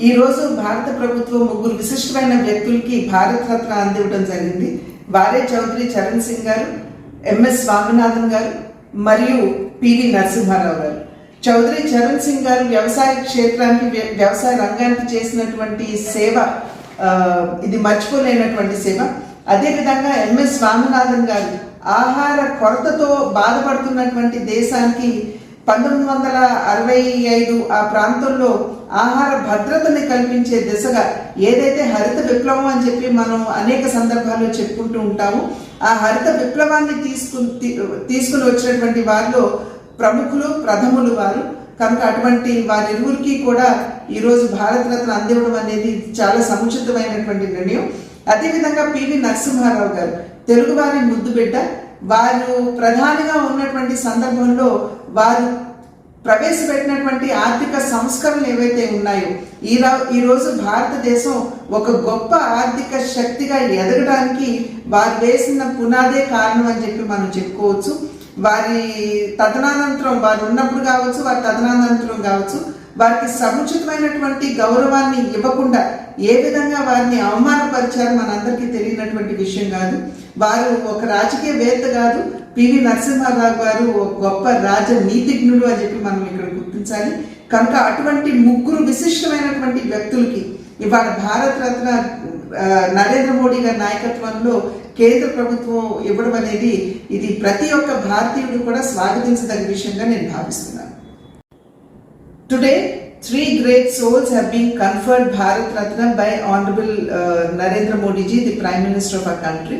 ఈ రోజు భారత ప్రభుత్వం ముగ్గురు విశిష్టమైన వ్యక్తులకి భారత రత్న అందివ్వడం జరిగింది. వారే చౌదరి చరణ్ సింగ్ గారు ఎంఎస్ స్వామినాథన్ గారు మరియు పివి నరసింహారావు గారు. చౌదరి చరణ్ సింగ్ గారు వ్యవసాయ క్షేత్రానికి వ్య- వ్యవసాయ రంగానికి చేసినటువంటి సేవ ఇది మర్చిపోలేనటువంటి సేవ. అదేవిధంగా ఎంఎస్ స్వామినాథన్ గారు ఆహార కొరతతో బాధపడుతున్నటువంటి దేశానికి పంతొమ్మిది వందల అరవై ఐదు ఆ ప్రాంతంలో ఆహార భద్రతని కల్పించే దిశగా ఏదైతే హరిత విప్లవం అని చెప్పి మనం అనేక సందర్భాల్లో చెప్పుకుంటూ ఉంటాము ఆ హరిత విప్లవాన్ని తీసుకుని తీసుకుని వచ్చినటువంటి వారిలో ప్రముఖులు ప్రథములు వారు. కనుక అటువంటి వారిరువురికి కూడా ఈరోజు భారతరత్న అందివ్వడం అనేది చాలా సముచితమైనటువంటి నిర్ణయం. అదేవిధంగా పివి నరసింహారావు గారు తెలుగువారి ముద్దు బిడ్డ వారు ప్రధానిగా ఉన్నటువంటి సందర్భంలో వారు ప్రవేశపెట్టినటువంటి ఆర్థిక సంస్కరణలు ఏవైతే ఉన్నాయో ఈ ఈరోజు ఈ రోజు భారతదేశం ఒక గొప్ప ఆర్థిక శక్తిగా ఎదగడానికి వారు వేసిన పునాదే కారణం అని చెప్పి మనం చెప్పుకోవచ్చు. వారి తదనానంతరం వారు ఉన్నప్పుడు కావచ్చు వారి తదనానంతరం కావచ్చు వారికి సముచితమైనటువంటి గౌరవాన్ని ఇవ్వకుండా ఏ విధంగా వారిని అవమానపరిచారో మనందరికీ తెలియనటువంటి విషయం కాదు. వారు ఒక రాజకీయవేత్త కాదు. పివి నరసింహారావు గారు ఒక గొప్ప రాజనీతిజ్ఞుడు అని చెప్పి మనం ఇక్కడ గుర్తించాలి. కనుక అటువంటి ముగ్గురు విశిష్టమైనటువంటి వ్యక్తులకి ఇవాళ భారతరత్న నరేంద్ర మోడీ గారి నాయకత్వంలో కేంద్ర ప్రభుత్వం ఇవ్వడం అనేది ఇది ప్రతి ఒక్క భారతీయుడు కూడా స్వాగతించదగిన విషయంగా నేను భావిస్తున్నాను. Today three great souls have been conferred Bharat Ratna by honourable Narendra Modiji the prime minister of a country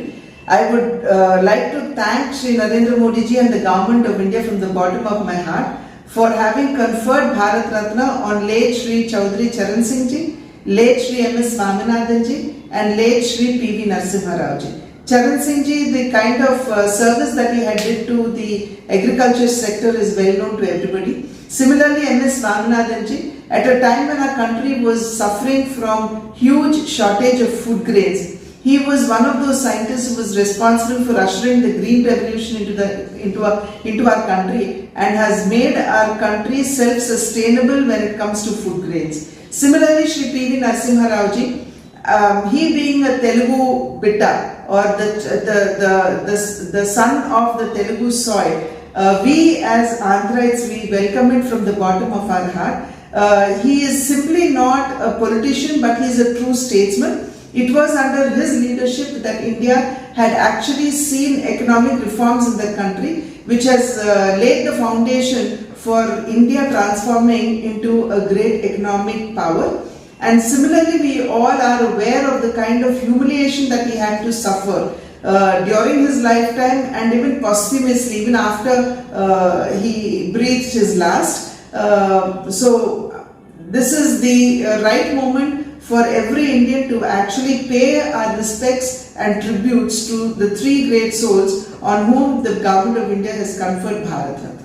I would like to thank Shri Narendra Modiji and the government of India from the bottom of my heart for having conferred Bharat Ratna on late Shri Chaudhary Charan Singh ji late Sri M.S. Swaminathan ji, and late Sri P.V. Narasimha Rao ji. Charan Singh ji, the kind of uh, service that he had did to the agriculture sector is well known to everybody. Similarly, M.S. Swaminathan ji, at a time when our country was suffering from huge shortage of food grains, he was one of those scientists who was responsible for ushering the green revolution into the into our into our country and has made our country self-sustainable when it comes to food grains. Similarly, Shri P.V. Narasimha Rao ji, um, he being a Telugu bitta or the, the, the, the, the son of the Telugu soil, uh, we as Andhrites, we welcome it from the bottom of our heart. Uh, he is simply not a politician, but he is a true statesman. It was under his leadership that India had actually seen economic reforms in the country, which has uh, laid the foundation for India transforming into a great economic power. And similarly, we all are aware of the kind of humiliation that he had to suffer uh, during his lifetime and even posthumously, even after uh, he breathed his last. Uh, so, this is the uh, right moment for every Indian to actually pay our respects and tributes to the three great souls on whom the government of India has conferred Bharat Ratna.